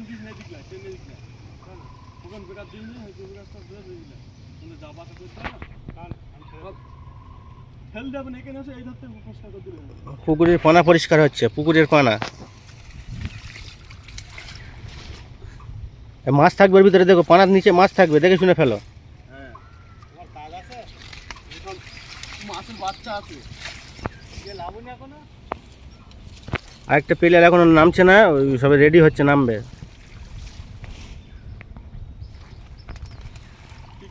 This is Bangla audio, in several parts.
ওখানে দিস না দিকলা ট্রেনে দিকলা ওখানে বেকার দিন নি হয়তো বেকারটা ধরে দিকলা কিন্তু যাবাটা করতে না কাল ফেল যাবেন এখানে এসে এই ধরতে প্রশ্ন করে দিলে পুকুরের পানা পরিষ্কার হচ্ছে পুকুরের পানা মাছ থাকবে ওর ভিতরে দেখো পানার নিচে মাছ থাকবে দেখে শুনে ফেলো। হ্যাঁ তোমার কাজ আছে? এখন মাছের বাচ্চা আছে। যে লাবণী এখনও? আরেকটা প্লেয়ার এখনও নামছে না ওই সবে রেডি হচ্ছে নামবে কি কি মাছ আছে বলে দাও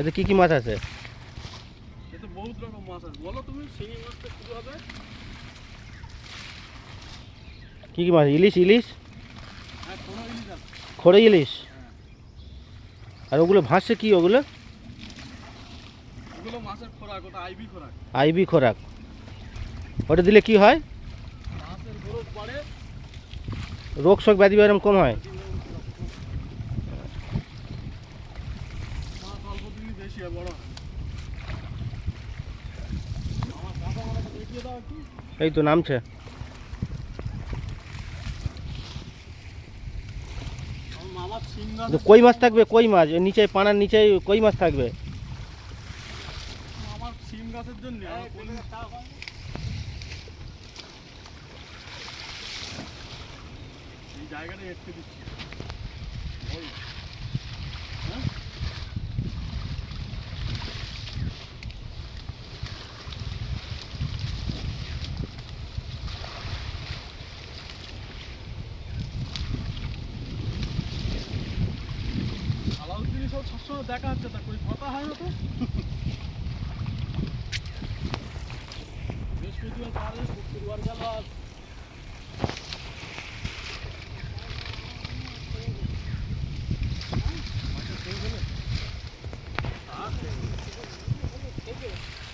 এতে কি কি মাছ আছে? এতে বহুত রকম মাছ আছে। বলো তুমি শিঙি মাছটা শুরু হবে? কি কি মাছ? ইলিশ ইলিশ? হ্যাঁ ইলিশ খড়ে ইলিশ? আর ওগুলো ভাসছে কি ওগুলো? ওগুলো মাছের খোরাক ওটা আইবি খোরাক। আইবি খোরাক। ওটা দিলে কি হয়? মাছের গ্রোথ বাড়ে। রোগ শোক ব্যাধি এরকম কম হয়। বেশি বড় এই তো নামছে। কই মাছ থাকবে? কই মাছ? নিচে পানার নিচে কই মাছ থাকবে? আমার সিম গাছের জন্য জায়গাটা একটু দিচ্ছি ওই। হ্যাঁ? আলাউদ্দিনই সবসময় দেখা হচ্ছে তা কই কথা হয় না তো। বৃহস্পতিবার শুক্রবার গেল